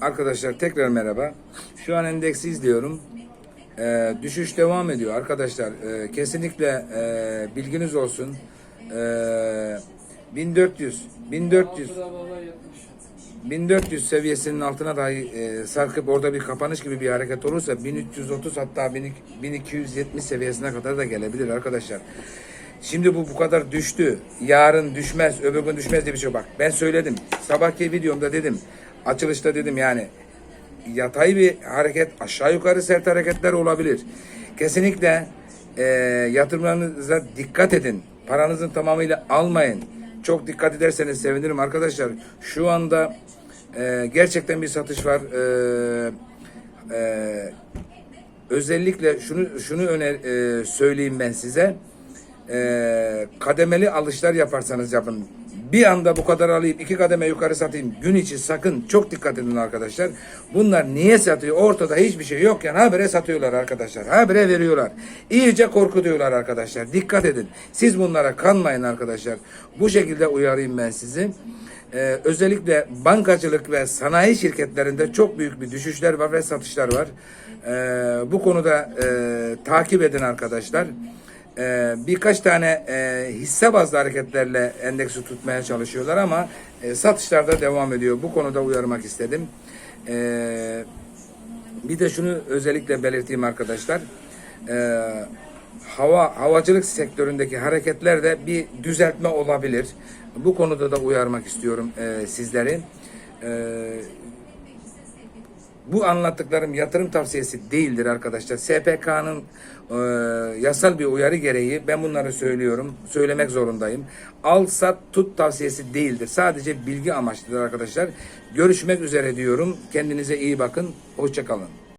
Arkadaşlar tekrar merhaba. Şu an endeksi izliyorum. Ee, düşüş devam ediyor arkadaşlar. Ee, kesinlikle e, bilginiz olsun. Ee, 1400 1400 1400 seviyesinin altına dahi e, sarkıp orada bir kapanış gibi bir hareket olursa 1330 hatta 1270 seviyesine kadar da gelebilir arkadaşlar. Şimdi bu bu kadar düştü. Yarın düşmez, öbür gün düşmez diye bir şey yok. Bak ben söyledim. Sabahki videomda dedim. Açılışta dedim yani yatay bir hareket, aşağı yukarı sert hareketler olabilir. Kesinlikle e, yatırımlarınıza dikkat edin. Paranızın tamamıyla almayın. Çok dikkat ederseniz sevinirim arkadaşlar. Şu anda e, gerçekten bir satış var. E, e, özellikle şunu şunu öner e, söyleyeyim ben size. E, kademeli alışlar yaparsanız yapın. Bir anda bu kadar alayım, iki kademe yukarı satayım. Gün içi sakın çok dikkat edin arkadaşlar. Bunlar niye satıyor? Ortada hiçbir şey yokken habire satıyorlar arkadaşlar. Habire veriyorlar. İyice korkutuyorlar arkadaşlar. Dikkat edin. Siz bunlara kanmayın arkadaşlar. Bu şekilde uyarayım ben sizi. Ee, özellikle bankacılık ve sanayi şirketlerinde çok büyük bir düşüşler var ve satışlar var. Ee, bu konuda e, takip edin arkadaşlar. Ee, birkaç tane e, hisse bazlı hareketlerle endeksi tutmaya çalışıyorlar ama e, satışlarda devam ediyor. Bu konuda uyarmak istedim. Ee, bir de şunu özellikle belirteyim arkadaşlar. Ee, hava havacılık sektöründeki hareketlerde bir düzeltme olabilir. Bu konuda da uyarmak istiyorum e, sizleri. Ee, bu anlattıklarım yatırım tavsiyesi değildir arkadaşlar. SPK'nın e, yasal bir uyarı gereği ben bunları söylüyorum. Söylemek zorundayım. Al sat tut tavsiyesi değildir. Sadece bilgi amaçlıdır arkadaşlar. Görüşmek üzere diyorum. Kendinize iyi bakın. Hoşçakalın.